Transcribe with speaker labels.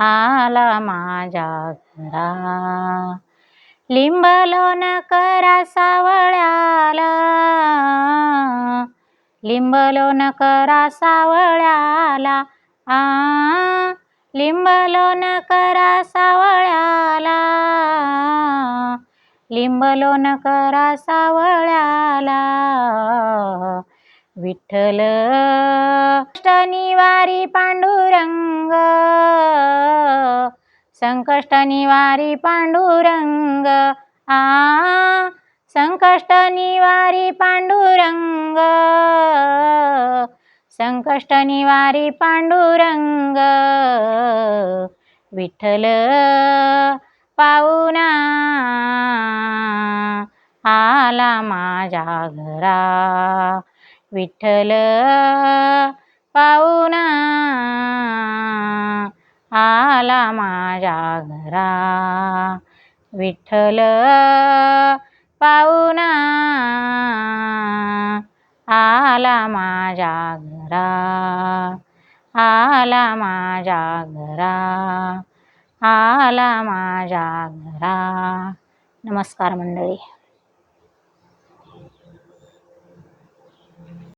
Speaker 1: आला माझ्या घरा. लिंबलोन करा सावळ्याला. लिंबलोन करा सावळ्याला. आ लिंबलोन करा सावळ्याला. लिंबलोन करा सावळ्याला. विठ्ठल निवारी पांडुरंग संकष्ट निवारी पांडुरंग आ संकष्ट निवारी पांडुरंग संकष्ट निवारी पांडुरंग विठ्ठल पाहुणा आला माझ्या घरा विठ्ठल पाहुणा आला माझ्या घरा. विठ्ठल पाहुणा आला माझ्या घरा. आला माझ्या घरा. आला माझ्या घरा. नमस्कार मंडळी.